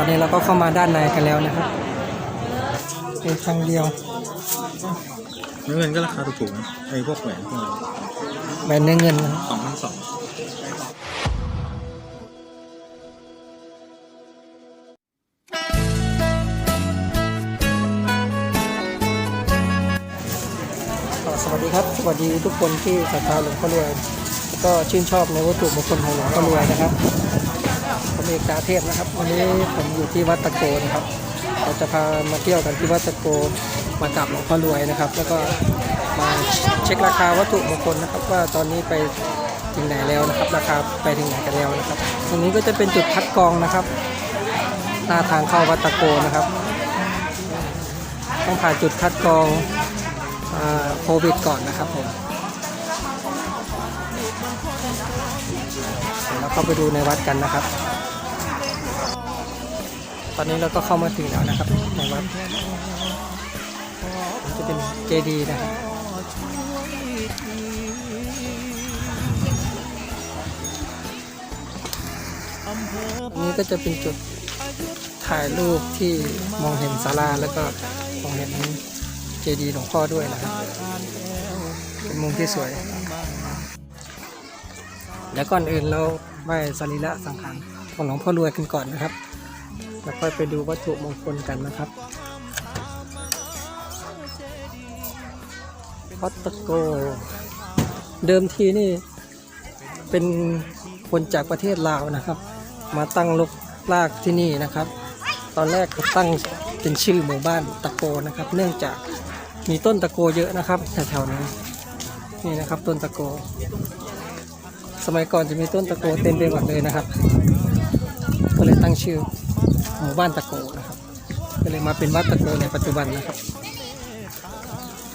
ตอนนี้เราก็เข้ามาด้านในกันแล้วนะครับเป็นทางเดียวเงินก็ราคาถูกๆนะไอ้พวกแหวนพวกอะไรแบรนด์เนื้อเงินนะครับสองพันสองก็สวัสดีครับ สวัสดีทุกคนที่ศรัทธาหลวงพ่อรวยแล้วก็ชื่นชอบในวัตถุมงคลของหลวงพ่อรวยนะครับ ผมเอกตาเทพนะครับ วันนี้ผมอยู่ที่วัดตะโกนะครับ เราจะพามาเที่ยวกันที่วัดตะโกมากราบหลวงพ่อรวยนะครับ แล้วก็มาเช็คราคาวัตถุมงคลนะครับ ว่าตอนนี้ไปถึงไหนแล้วนะครับ ราคาไปถึงไหนกันแล้วนะครับ ตรงนี้ก็จะเป็นจุดคัดกรองนะครับ หน้าทางเข้าวัดตะโกนะครับ ต้องผ่านจุดคัดกรองโควิดก่อนนะครับผมเดี๋ยวเราเข้าไปดูในวัดกันนะครับ ตอนนี้เราก็เข้ามาถึงแล้วนะครับในวัดจะเป็นเจดีย์นะครับอันนี้ก็จะเป็นจุดถ่ายรูปที่มองเห็นศาลาแล้วก็มองเห็นเจดีย์หลวงพ่อด้วยนะครับเป็นมุมที่สวยแล้วก่อนอื่นเราไหว้สรีระสังขารของหลวงพ่อรวยกันก่อนนะครับ แล้วค่อยไปดูวัตถุมงคลกันนะครับ วัดตะโก เดิมทีนี่เป็นคนจากประเทศลาวนะครับ มาตั้งลกลากที่นี่นะครับ ตอนแรกเขาตั้งเป็นชื่อหมู่บ้านตะโกนะครับ เนื่องจากมีต้นตะโกเยอะนะครับแถวๆนี้นี่นะครับต้นตะโก สมัยก่อนจะมีต้นตะโกเต็มไปหมดเลยนะครับ ก็เลยตั้งชื่อ หมู่บ้านตะโกนะครับ ก็เลยมาเป็นวัดตะโกในปัจจุบันนะครับ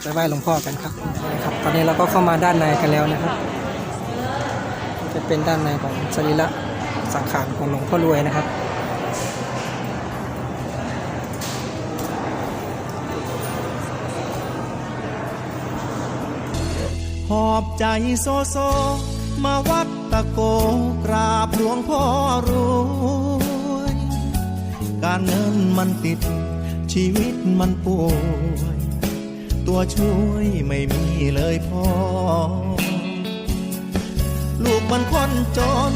ไปไหว้หลวงพ่อกันครับนะครับ ตอนนี้เราก็เข้ามาด้านในกันแล้วนะครับ จะเป็นด้านในของสรีระสังขารของหลวงพ่อรวยนะครับหอบใจโซโซ มาวัดตะโกกราบหลวงพ่อรวย การเงินมันติด ชีวิตมันป่วย ตัวช่วยไม่มีเลยพ่อลูกมันคนจน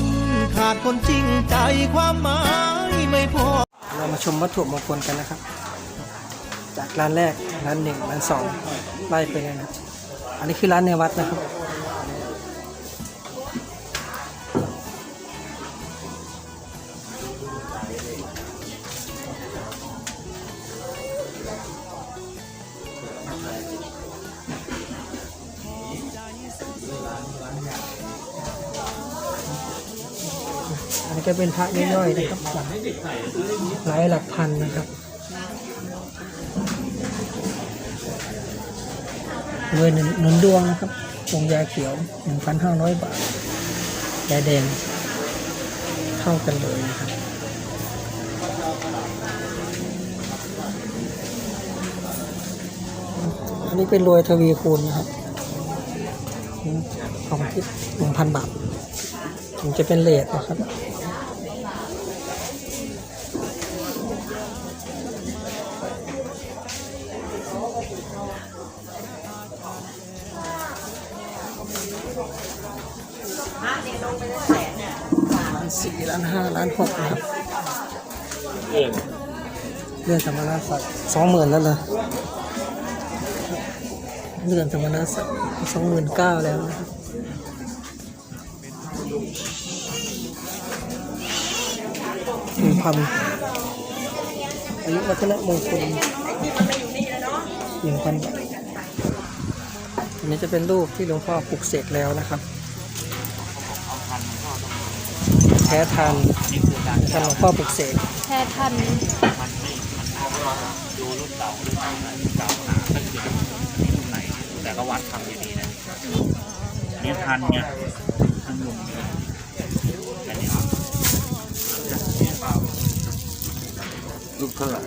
ขาดคนจริงใจความหมายไม่พอ เรามาชมวัตถุมงคลกันนะครับ จากร้านแรกร้านหนึ่งร้านสองไล่ไปเลยนะครับอันนี้คือร้านในวัดนะครับ อันนี้ก็เป็นพระย่อยๆนะครับหลายหลักพันนะครับเงินหนุนดวงนะครับองยาเขียว 1,500 บาทยาแดง เท่ากันเลยนะครับอันนี้เป็นรวยทวีคูณนะครับของที่1,000บาทถึงจะเป็นเลทนะครับ ล้านสี่ล้านห้าล้านหกนะครับเลื่อนสมณศักดิ์สองหมื่นแล้วเหรอเลื่อนสมณศักดิ์สองหมื่นเก้าแล้วนะครับหนึ่งพันอายุวัฒนมงคลหนึ่งพันบาทอันนี้จะเป็นรูปที่หลวงพ่อปลุกเสกแล้วนะครับ แท้ทันทานหลวงพ่อปลุกเสกแค่ทันแต่ก็วัดทำอยู่ดีนะนี่ทันไงทันลงอันนี้ลูกเท่าไหร่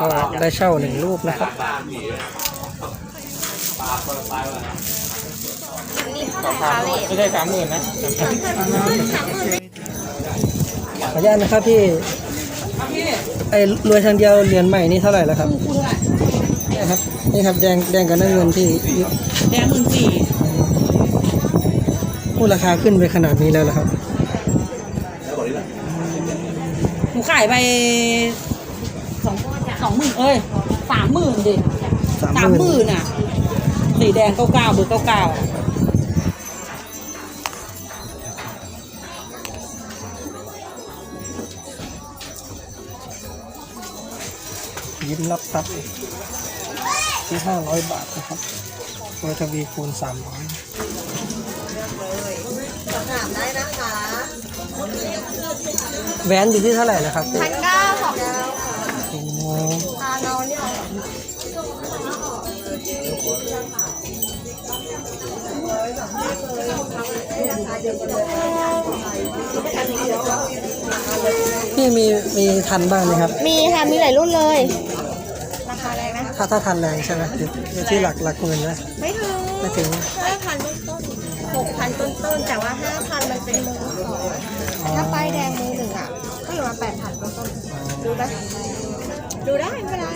ก็ได้เช่าหนึ่งรูปนะครับไม่ใช่สามหมื่นนะ ขออนุญาตนะครับพี่ไอ้รวยทางเดียวเหรียญใหม่นี่เท่าไหร่แล้วครับนี่ครับนี่ครับแดงแดงกับน้ำเงินที่แดงหมื่นสี่พูดราคาขึ้นไปขนาดนี้แล้วเหรอครับหนูขายไปสองสองหมื่นเอ้ยสามหมื่นดิสามสามหหมื่มื่นนอะสีแดงเก้าเก้าเบอร์เก้าเก้า ยิ้มรับทรัพย์ที่ห้าร้อยบาทนะครับโดยทวีคูณสามร้อยถามได้นะคะแหวนอยู่ที่เท่าไหร่นะครับพันเก้าของดาวโอ้โหตาเราเนี่ยพี่มีมีทันบ้างไหมครับ มีค่ะ มีหลายรุ่นเลย ราคาแรงนะ ถ้าถ้าทันแรงใช่ไหมอยู่อยู่ที่หลักหลักหมื่นนะ ไม่ถึงไม่ถึง ห้าพันต้นหกพันต้นต้นๆแต่ว่าห้าพันมันเป็นมือสองถ้าป้ายแดงมือหนึ่งอะ ก็อยู่มาแปดพันต้นต้นๆดูไหมดูได้ไม่เป็นไร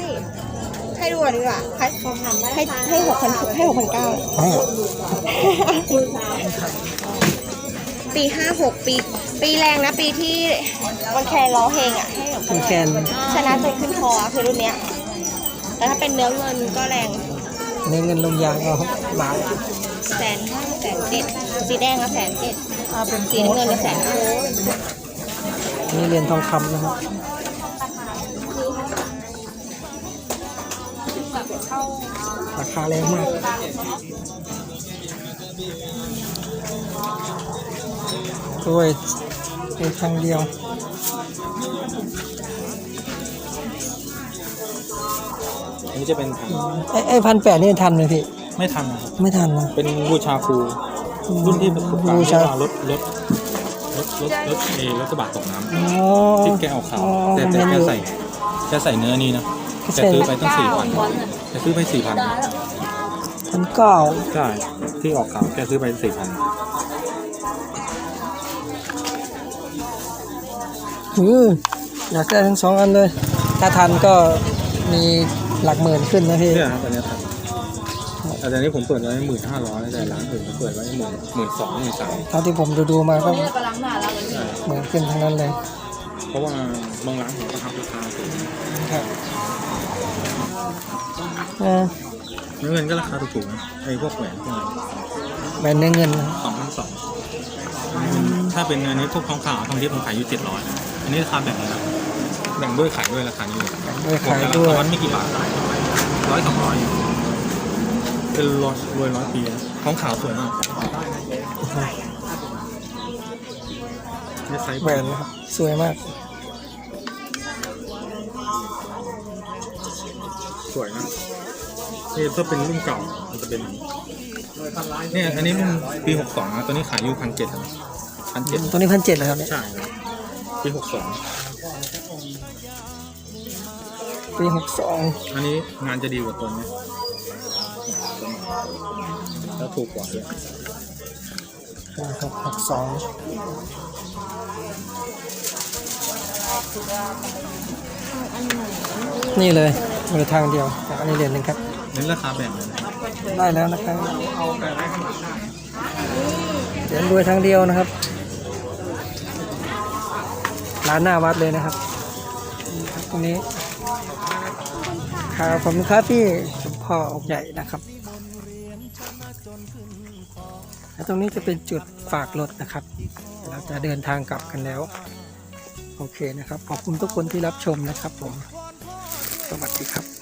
ให้ดูก่อนดีกว่าให้ให้ให้หกพันให้หกพันเก้าอ๋อปีห้าหกปี ปีแรงนะปีที่วันแคร์ร้องเพลงอะให้แบบคุณแคนชนะจนขึ้นคอคือรุ่นเนี้ย แต่ถ้าเป็นเนื้อเงินก็แรงในเงินลงยางก็บาทแสนห้าแสนเจ็ดสีแดงก็แสนเจ็ดสีน้ำเงินก็แสนห้านี่เหรียญทองคำนะครับราคาแรงมากด้วยเป็นครั้งเดียว อันนี้จะเป็นไอ้ไอ้พันแปดนี่ทันไหมพี่ ไม่ทันนะครับไม่ทันนะ เป็นบูชาครูรุ่นที่ประสบการบูณ์ชา ที่ว่ารถรถรถรถรถเอรถกระบะตกน้อ๋อำที่แกเอาขาวอ๋อแต่แต่แกใส่แกใส่เนื้อนี้นะแกซื้อไปตั้งสี่พันแกซื้อไปสี่พันพันเก้าใช่ที่ออกขาวแกซื้อไปสี่พันอืออยากได้ทั้งสองอันเลย ถ้าทันก็มี หลักหมื่นขึ้นนะพี่เนี่ยครับอันเนี้ยทันแต่ตอนนี้ผมเปิดไว้หมื่นห้าร้อยแต่ร้านอื่นผมเปิดไว้หมื่นหมื่นสองหมื่นสามเท่าที่ผมดูดูๆมาก็เหมือนขึ้นทั้งนั้นเลยเพราะว่าบางร้านผมก็ทำราคาสูงครับเออเนื้อเงินก็ราคาถูกๆนะไอ้พวกแหวนพวกอะไรแหวนเนื้อเงินนะสองพันสองถ้าเป็นอันนี้พวกทองขาวทองทิพย์ผมขายอยู่เจ็ดร้อยอันนี้ราคาแบ่งนะครับ แบ่งด้วยขายด้วยราคานี้เลยด้วยขายแต่ละด้วยวันไม่กี่บาทร้อยสองร้อยเป็นรอยรวยร้อยปีนะทองขาวสวยมากเนี่ยไซส์แหวนนะครับสวยมาก สวยนะนี่ถ้าเป็นรุ่นเก่ามันจะเป็นอย่างนี้เนี่ยอันนี้รุ่นปีหกสองนะตัวนี้ขายอยู่พันเจ็ดพันเจ็ดตัวนี้พันเจ็ดเลยครับเนี่ยใช่ครับปีหกสอง ปีหกสองอันนี้งานจะดีกว่าตัวนี้แล้วถูกกว่าด้วยหกหกสองนี่เลยมือทางเดียวอันนี้เหรียญหนึ่งครับนี่ราคาแบ่งเลยนะได้แล้วนะครับเหรียญรวยทางเดียวนะครับ ร้านหน้าวัดเลยนะครับนี่ครับตรงนี้ ครับผมครับพี่สมพ่ออกใหญ่นะครับแล้วตรงนี้จะเป็นจุดฝากรถนะครับ เราจะเดินทางกลับกันแล้ว โอเคนะครับ ขอบคุณทุกคนที่รับชมนะครับผม สวัสดีครับ